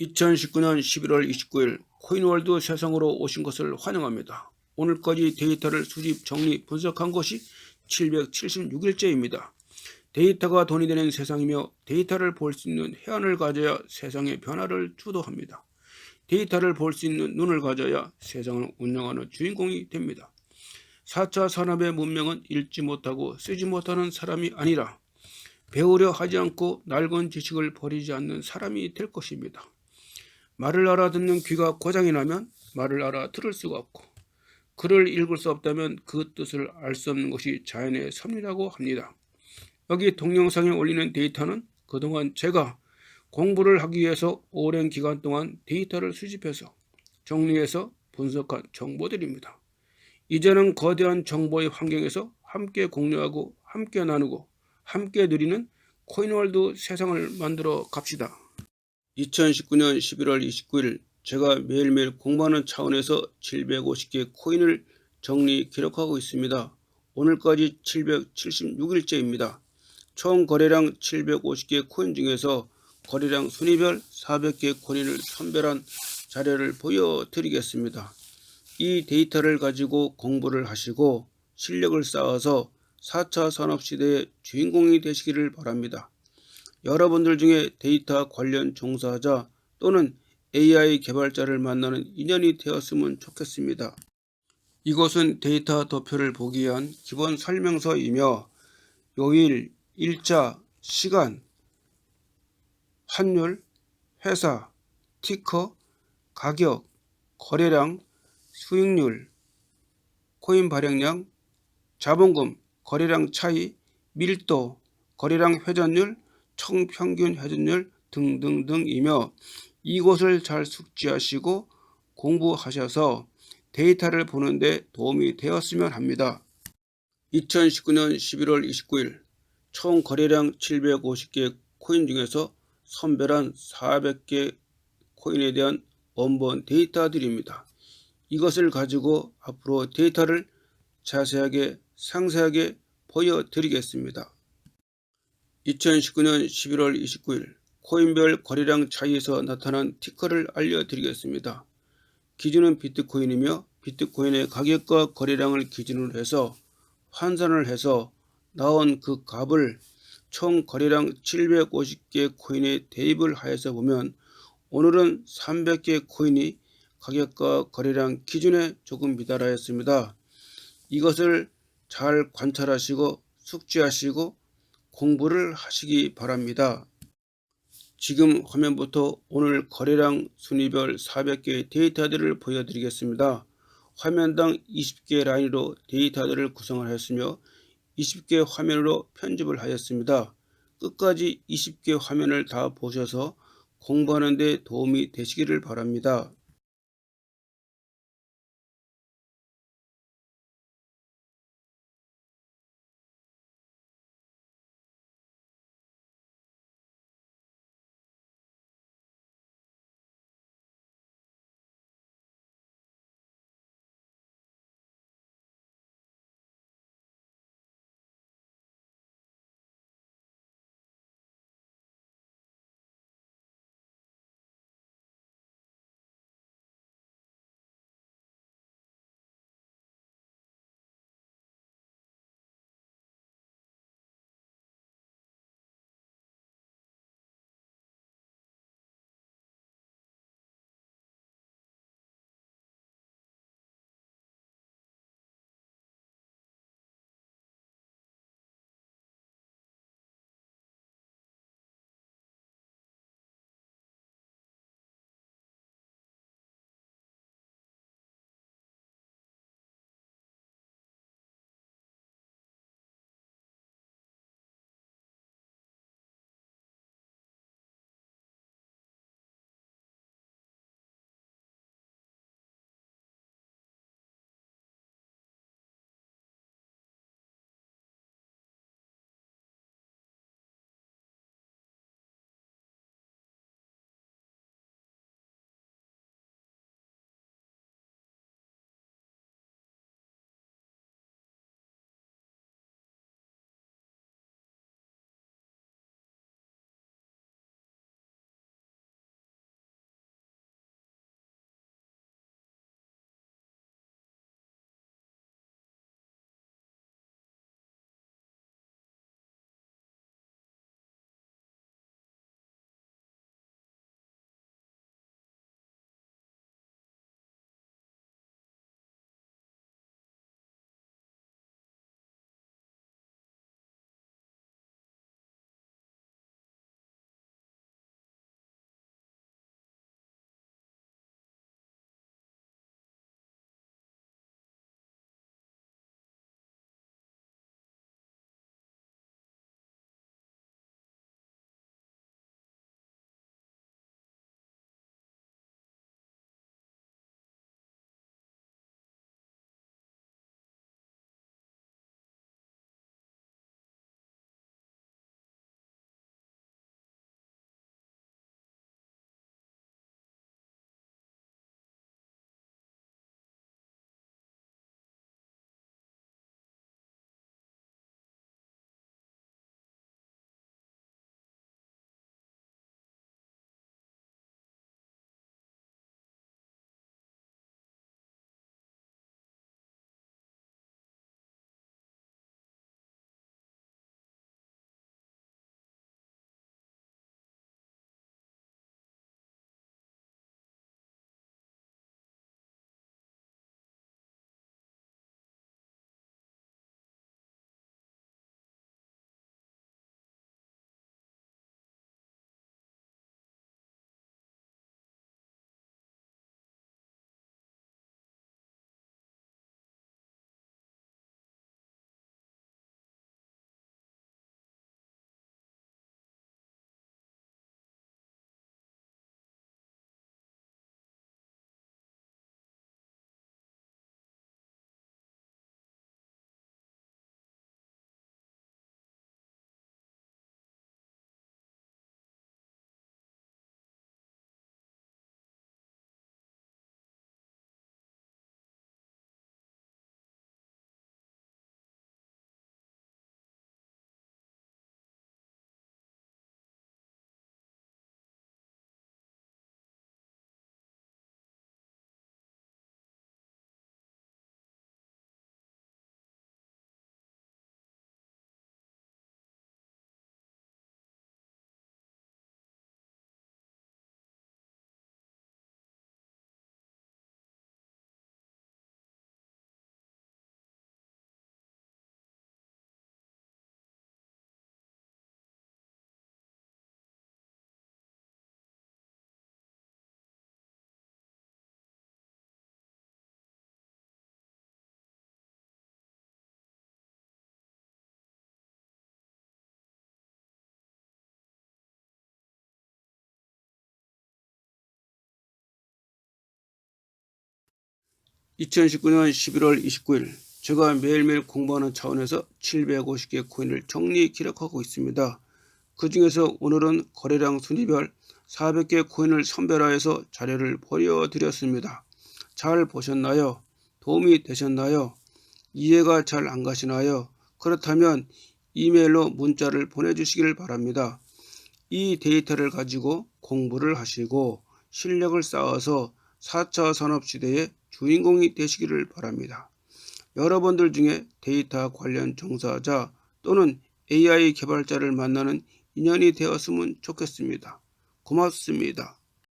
2019년 11월 29일 코인월드 세상으로 오신 것을 환영합니다. 오늘까지 데이터를 수집, 정리, 분석한 것이 776일째입니다. 데이터가 돈이 되는 세상이며 데이터를 볼 수 있는 해안을 가져야 세상의 변화를 주도합니다. 데이터를 볼 수 있는 눈을 가져야 세상을 운영하는 주인공이 됩니다. 4차 산업의 문명은 읽지 못하고 쓰지 못하는 사람이 아니라 배우려 하지 않고 낡은 지식을 버리지 않는 사람이 될 것입니다. 말을 알아듣는 귀가 고장이 나면 말을 알아들을 수가 없고 글을 읽을 수 없다면 그 뜻을 알 수 없는 것이 자연의 섭리라고 합니다. 여기 동영상에 올리는 데이터는 그동안 제가 공부를 하기 위해서 오랜 기간 동안 데이터를 수집해서 정리해서 분석한 정보들입니다. 이제는 거대한 정보의 환경에서 함께 공유하고 함께 나누고 함께 누리는 코인월드 세상을 만들어 갑시다. 2019년 11월 29일 제가 매일매일 공부하는 차원에서 750개 코인을 정리 기록하고 있습니다. 오늘까지 776일째입니다. 총 거래량 750개 코인 중에서 거래량 순위별 400개 코인을 선별한 자료를 보여드리겠습니다. 이 데이터를 가지고 공부를 하시고 실력을 쌓아서 4차 산업시대의 주인공이 되시기를 바랍니다. 여러분들 중에 데이터 관련 종사자 또는 AI 개발자를 만나는 인연이 되었으면 좋겠습니다. 이것은 데이터 도표를 보기 위한 기본 설명서이며 요일, 일자, 시간, 환율, 회사, 티커, 가격, 거래량, 수익률, 코인 발행량, 자본금, 거래량 차이, 밀도, 거래량 회전율, 총평균 회전율 등등등이며 이것을 잘 숙지하시고 공부하셔서 데이터를 보는데 도움이 되었으면 합니다. 2019년 11월 29일 총 거래량 750개 코인 중에서 선별한 400개 코인에 대한 원본 데이터들입니다. 이것을 가지고 앞으로 데이터를 자세하게 상세하게 보여드리겠습니다. 2019년 11월 29일 코인별 거래량 차이에서 나타난 티커를 알려드리겠습니다. 기준은 비트코인이며 비트코인의 가격과 거래량을 기준으로 해서 환산을 해서 나온 그 값을 총 거래량 750개 코인에 대입을 하여서 보면 오늘은 300개 코인이 가격과 거래량 기준에 조금 미달하였습니다. 이것을 잘 관찰하시고 숙지하시고 공부를 하시기 바랍니다. 지금 화면부터 오늘 거래량 순위별 400개의 데이터들을 보여드리겠습니다. 화면당 20개 라인으로 데이터들을 구성을 하였으며 20개 화면으로 편집을 하였습니다. 끝까지 20개 화면을 다 보셔서 공부하는 데 도움이 되시기를 바랍니다. 2019년 11월 29일 제가 매일매일 공부하는 차원에서 750개 코인을 정리 기록하고 있습니다. 그 중에서 오늘은 거래량 순위별 400개 코인을 선별하여서 자료를 보여드렸습니다. 잘 보셨나요? 도움이 되셨나요? 이해가 잘 안 가시나요? 그렇다면 이메일로 문자를 보내주시길 바랍니다. 이 데이터를 가지고 공부를 하시고 실력을 쌓아서 4차 산업시대의 주인공이 되시기를 바랍니다. 여러분들 중에 데이터 관련 종사자 또는 AI 개발자를 만나는 인연이 되었으면 좋겠습니다. 고맙습니다.